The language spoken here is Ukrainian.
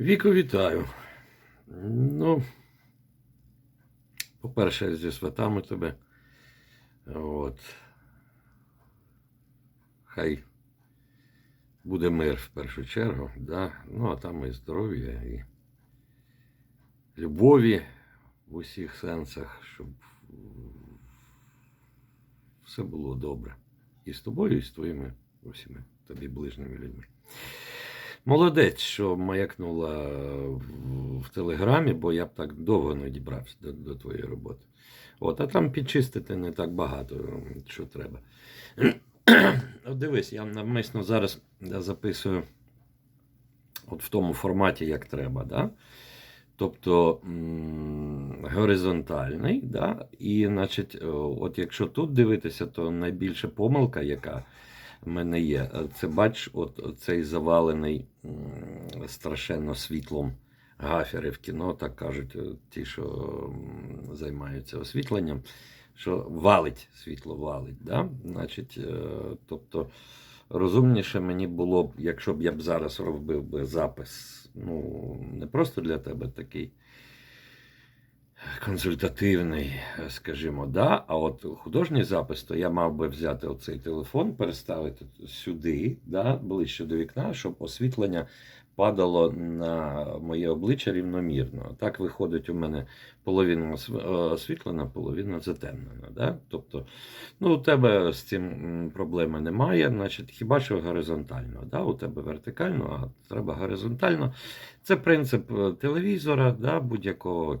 Віко, вітаю. Ну, по-перше, зі святами тебе. От. Хай буде мир в першу чергу, да? ну а там і здоров'я, і любові в усіх сенсах, щоб все було добре. І з тобою, і з твоїми усіми тобі ближніми людьми. Молодець, що маякнула в, телеграмі, бо я б так довго не дібрався до, до твоєї роботи. От, а там підчистити не так багато, що треба. От дивись, я навмисно зараз записую от в тому форматі, як треба. Да? Тобто горизонтальний, да? і, значить, от якщо тут дивитися, то найбільша помилка, яка мене є, це бач, от цей завалений страшенно світлом гафери в кіно, так кажуть е, ті, що займаються освітленням, що валить світло, валить. Да? Значить, е, тобто розумніше мені було б, якщо б я б зараз робив би запис, ну, не просто для тебе такий консультативний, скажімо, да, а от художній запис, то я мав би взяти оцей телефон, переставити сюди, да, ближче до вікна, щоб освітлення падало на моє обличчя рівномірно. Так виходить у мене половина е, освітлена, половина затемнена. Да? Тобто, ну, у тебе з цим проблеми немає, значить, хіба що горизонтально. Да? У тебе вертикально, а треба горизонтально. Це принцип е, телевізора, да, будь-якого